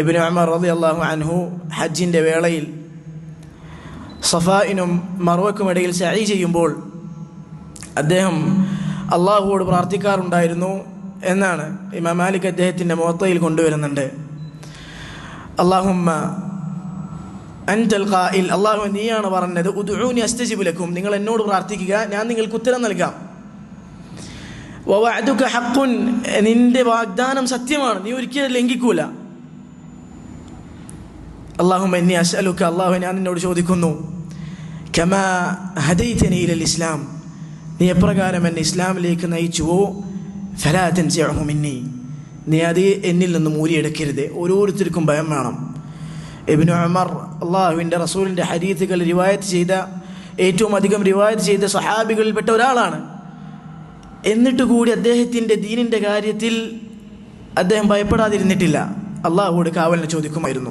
ഇബിന് അമർ റതി അള്ളാഹു അൻഹു ഹജ്ജിന്റെ വേളയിൽ സഫായിനും മറുവക്കുമിടയിൽ സഹി ചെയ്യുമ്പോൾ അദ്ദേഹം അള്ളാഹുവോട് പ്രാർത്ഥിക്കാറുണ്ടായിരുന്നു എന്നാണ് ഇമാം മാലിക് അദ്ദേഹത്തിന്റെ മുഹത്തയിൽ കൊണ്ടുവരുന്നുണ്ട്. അള്ളാഹുമ്മ അൻതൽ ഖായിൽ അള്ളാഹു നീയാണ് പറഞ്ഞത് ഉദ്ഊനി അസ്തജിബുലക്കും നിങ്ങൾ എന്നോട് പ്രാർത്ഥിക്കുക ഞാൻ നിങ്ങൾക്ക് ഉത്തരം നൽകാം. വവഅദുക ഹഖുൻ നിന്റെ വാഗ്ദാനം സത്യമാണ് നീ ഒരിക്കലും ലംഘിക്കൂല. അള്ളാഹു എന്നെ അസ്അലുക അള്ളാഹു ഞാൻ നിന്നോട് ചോദിക്കുന്നു കമാ ഹദൈതനി ഇലൽ ഇസ്ലാം? നീ എപ്രകാരം എന്നെ ഇസ്ലാമിലേക്ക് നയിച്ചുവോ? ഫലാതൻ മിന്നി. നീ അത് എന്നിൽ നിന്ന് മൂരിയെടുക്കരുത് ഓരോരുത്തർക്കും ഭയം വേണം. ഇബിനു അമർ അള്ളാഹുവിന്റെ റസൂലിന്റെ ഹരീത്തുകൾ റിവായത്ത് ചെയ്ത ഏറ്റവും അധികം റിവായത്ത് ചെയ്ത സഹാബികളിൽപ്പെട്ട ഒരാളാണ്. എന്നിട്ട് കൂടി അദ്ദേഹത്തിന്റെ ദീനിന്റെ കാര്യത്തിൽ അദ്ദേഹം ഭയപ്പെടാതിരുന്നിട്ടില്ല. അള്ളാഹുവോട് കാവലിനെ ചോദിക്കുമായിരുന്നു.